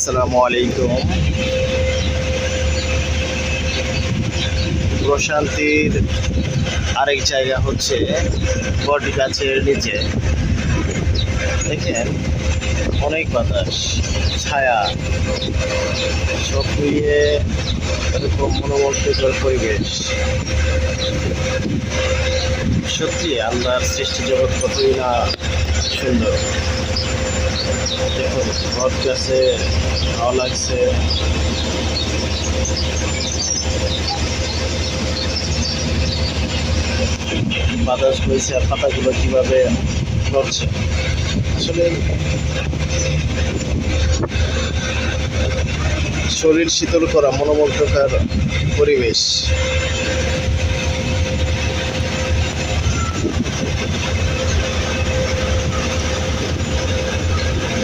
আসসালামু আলাইকুম। প্রশান্তির আরেক জায়গা হচ্ছে বটি গাছের নিচে। দেখেন, অনেক বাতাস, ছায়া, সব মিলিয়ে এরকম মনোমুগ্ধকর পরিবেশ। সত্যি আল্লাহর সৃষ্টি জগৎ কতই না সুন্দর। দেখুন বট গাছে ভালো লাগছে বাতাস বইছে আর পাতাগুলো কীভাবে নড়ছে আসলে শরীর শীতল করা, মনোমুগ্ধকর পরিবেশ।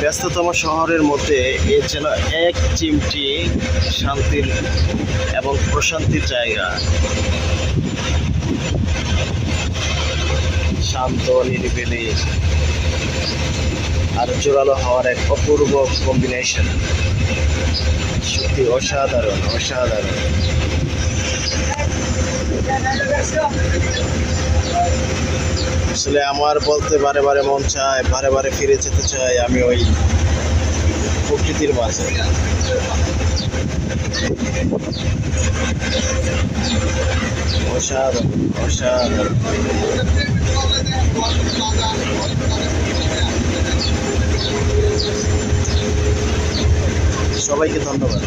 ব্যস্ততম শহরের মধ্যে এ যেন এক চিমটি শান্তির এবং প্রশান্তির জায়গা। শান্ত, নিরিবিলি আর জোরালো হওয়ার এক অপূর্ব কম্বিনেশন সত্যি অসাধারণ অসাধারণ। আসলে আমার বলতে বারে বারে মন চায়, বারে বারে ফিরে যেতে চাই আমি ওই প্রকৃতির মাঝে। সবাইকে ধন্যবাদ।